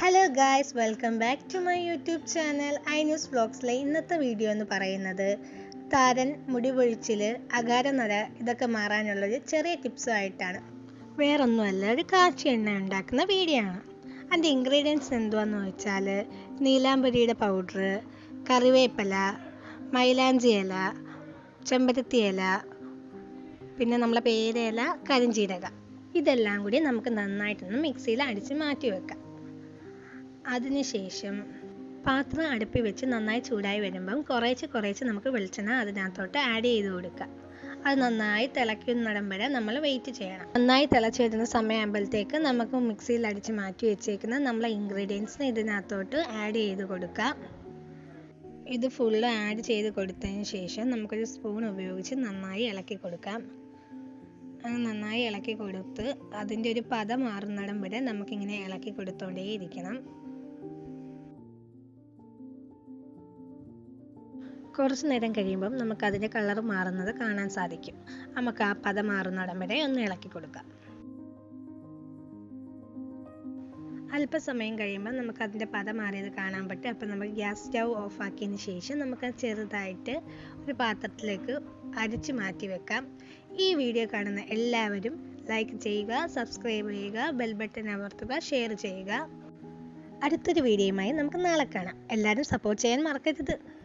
Hello guys welcome back to my YouTube channel I news വ്ളോഗ്സിലെ ഇന്നത്തെ video എന്ന് പറയുന്നത് താരൻ മുടി പൊഴിച്ചിൽ അകാരനര ഇതൊക്കെ മാറാനുള്ളൊരു ചെറിയ ടിപ്സുമായിട്ടാണ് വേറൊന്നുമല്ല ഒരു കാച്ചി എണ്ണ ഉണ്ടാക്കുന്ന വീഡിയോ ആണ്. അതിന്റെ ഇൻഗ്രീഡിയൻസ് എന്തുവാന്ന് വെച്ചാൽ നീലാംബരിയുടെ പൗഡർ കറിവേപ്പില മൈലാഞ്ചി ഇല ചെമ്പരത്തി ഇല പിന്നെ നമ്മളെ പേരയില കരിഞ്ചീരക. ഇതെല്ലാം കൂടി നമുക്ക് നന്നായിട്ടൊന്ന് മിക്സിയിൽ അടിച്ച് മാറ്റി വെക്കാം. അതിനുശേഷം പാത്രം അടുപ്പി വെച്ച് നന്നായി ചൂടായി വരുമ്പം കുറേശ്ശെ കുറേശ്ശെ നമുക്ക് വെളിച്ചെണ്ണ അതിനകത്തോട്ട് ആഡ് ചെയ്ത് കൊടുക്കുക. അത് നന്നായി തിളയ്ക്കുന്നിടം വരെ നമ്മൾ വെയിറ്റ് ചെയ്യണം. നന്നായി തിളച്ച് വരുന്ന സമയമാകുമ്പോഴത്തേക്ക് നമുക്ക് മിക്സിയിൽ അടിച്ച് മാറ്റി വെച്ചേക്കുന്ന നമ്മളെ ഇൻഗ്രീഡിയൻസിന് ഇതിനകത്തോട്ട് ആഡ് ചെയ്ത് കൊടുക്കുക. ഇത് ഫുള്ള് ആഡ് ചെയ്ത് കൊടുത്തതിന് ശേഷം നമുക്കൊരു സ്പൂൺ ഉപയോഗിച്ച് നന്നായി ഇളക്കി കൊടുക്കാം. അത് നന്നായി ഇളക്കി കൊടുത്ത് അതിന്റെ ഒരു പത മാറുന്നിടം വരെ നമുക്കിങ്ങനെ ഇളക്കി കൊടുത്തോണ്ടേയിരിക്കണം. കുറച്ച് നേരം കഴിയുമ്പം നമുക്ക് അതിന്റെ കളർ മാറുന്നത് കാണാൻ സാധിക്കും. നമുക്ക് ആ പത മാറുന്നിടം വരെ ഒന്ന് ഇളക്കി കൊടുക്കാം. അല്പസമയം കഴിയുമ്പോൾ നമുക്ക് അതിന്റെ പത മാറിയത് കാണാൻ പറ്റും. അപ്പോൾ നമുക്ക് ഗ്യാസ് സ്റ്റൗ ഓഫ് ആക്കിയതിന് ശേഷം നമുക്ക് ചെറുതായിട്ട് ഒരു പാത്രത്തിലേക്ക് അരിച്ച് മാറ്റി വെക്കാം. ഈ വീഡിയോ കാണുന്ന എല്ലാവരും ലൈക്ക് ചെയ്യുക സബ്സ്ക്രൈബ് ചെയ്യുക ബെൽ ബട്ടൺ അമർത്തുക ഷെയർ ചെയ്യുക. അടുത്തൊരു വീഡിയോയുമായി നമുക്ക് നാളെ കാണാം. എല്ലാവരും സപ്പോർട്ട് ചെയ്യാൻ മറക്കരുത്.